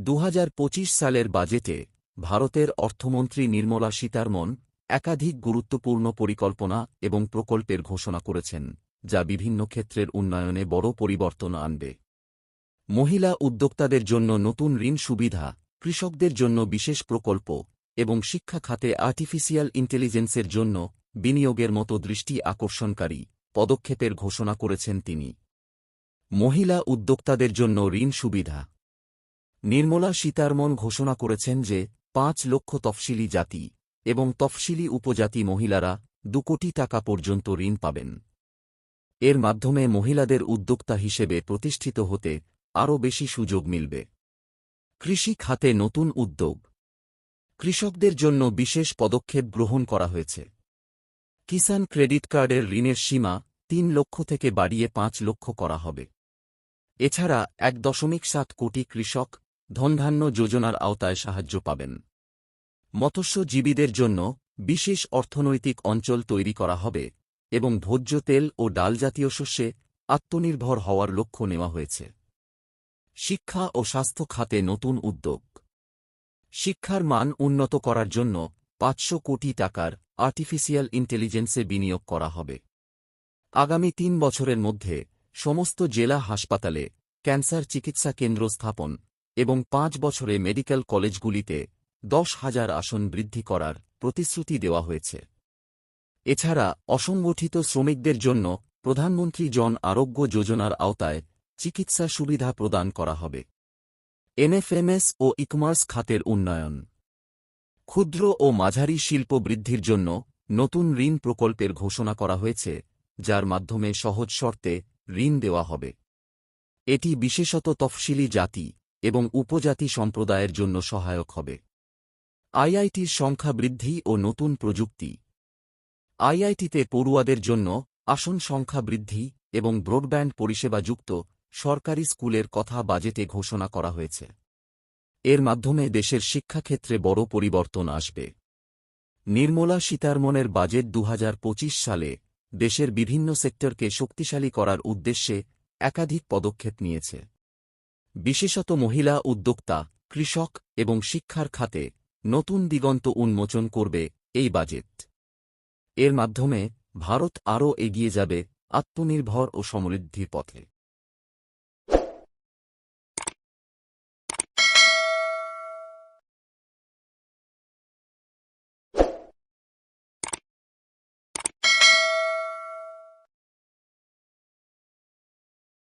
দু হাজার পঁচিশ সালের বাজেটে ভারতের অর্থমন্ত্রী নির্মলা সীতারমন একাধিক গুরুত্বপূর্ণ পরিকল্পনা এবং প্রকল্পের ঘোষণা করেছেন, যা বিভিন্ন ক্ষেত্রের উন্নয়নে বড় পরিবর্তন আনবে। মহিলা উদ্যোক্তাদের জন্য নতুন ঋণ সুবিধা, কৃষকদের জন্য বিশেষ প্রকল্প এবং শিক্ষা খাতে আর্টিফিশিয়াল ইন্টেলিজেন্সের জন্য বিনিয়োগের মতো দৃষ্টি আকর্ষণকারী পদক্ষেপের ঘোষণা করেছেন তিনি। মহিলা উদ্যোক্তাদের জন্য ঋণ সুবিধা নির্মলা সীতারমন ঘোষণা করেছেন যে, পাঁচ লক্ষ তফসিলি জাতি এবং তফসিলি উপজাতি মহিলারা দু কোটি টাকা পর্যন্ত ঋণ পাবেন। এর মাধ্যমে মহিলাদের উদ্যোক্তা হিসেবে প্রতিষ্ঠিত হতে আরও বেশি সুযোগ মিলবে। কৃষি খাতে নতুন উদ্যোগ। কৃষকদের জন্য বিশেষ পদক্ষেপ গ্রহণ করা হয়েছে। কিষাণ ক্রেডিট কার্ডের ঋণের সীমা তিন লক্ষ থেকে বাড়িয়ে পাঁচ লক্ষ করা হবে। এছাড়া এক দশমিক সাত কোটি কৃষক ধনধান্য যোজনার আওতায় সাহায্য পাবেন। মৎস্যজীবীদের জন্য বিশেষ অর্থনৈতিক অঞ্চল তৈরি করা হবে এবং ভোজ্য তেল ও ডালজাতীয় শস্যে আত্মনির্ভর হওয়ার লক্ষ্য নেওয়া হয়েছে। শিক্ষা ও স্বাস্থ্য খাতে নতুন উদ্যোগ। শিক্ষার মান উন্নত করার জন্য পাঁচশো কোটি টাকার আর্টিফিশিয়াল ইন্টেলিজেন্সে বিনিয়োগ করা হবে। আগামী তিন বছরের মধ্যে সমস্ত জেলা হাসপাতালে ক্যান্সার চিকিৎসা কেন্দ্র স্থাপন এবং পাঁচ বছরে মেডিকেল কলেজগুলিতে দশ হাজার আসন বৃদ্ধি করার প্রতিশ্রুতি দেওয়া হয়েছে। এছাড়া অসংগঠিত শ্রমিকদের জন্য প্রধানমন্ত্রী জন আরোগ্য যোজনার আওতায় চিকিৎসা সুবিধা প্রদান করা হবে। এনএফএমএস ও ইকমার্স খাতের উন্নয়ন। ক্ষুদ্র ও মাঝারি শিল্প বৃদ্ধির জন্য নতুন ঋণ প্রকল্পের ঘোষণা করা হয়েছে, যার মাধ্যমে সহজ শর্তে ঋণ দেওয়া হবে। এটি বিশেষত তফসিলি জাতি এবং উপজাতি সম্প্রদায়ের জন্য সহায়ক হবে। আইআইটির সংখ্যা বৃদ্ধি ও নতুন প্রযুক্তি। আইআইটিতে পড়ুয়াদের জন্য আসন সংখ্যা বৃদ্ধি এবং ব্রডব্যান্ড পরিষেবাযুক্ত সরকারি স্কুলের কথা বাজেটে ঘোষণা করা হয়েছে। এর মাধ্যমে দেশের শিক্ষাক্ষেত্রে বড় পরিবর্তন আসবে। নির্মলা সীতারমনের বাজেট দু হাজার পঁচিশ সালে দেশের বিভিন্ন সেক্টরকে শক্তিশালী করার উদ্দেশ্যে একাধিক পদক্ষেপ নিয়েছে। বিশেষত মহিলা উদ্যোক্তা, কৃষক এবং শিক্ষার খাতে নতুন দিগন্ত উন্মোচন করবে এই বাজেট। এর মাধ্যমে ভারত আরও এগিয়ে যাবে আত্মনির্ভর ও সমৃদ্ধির পথে।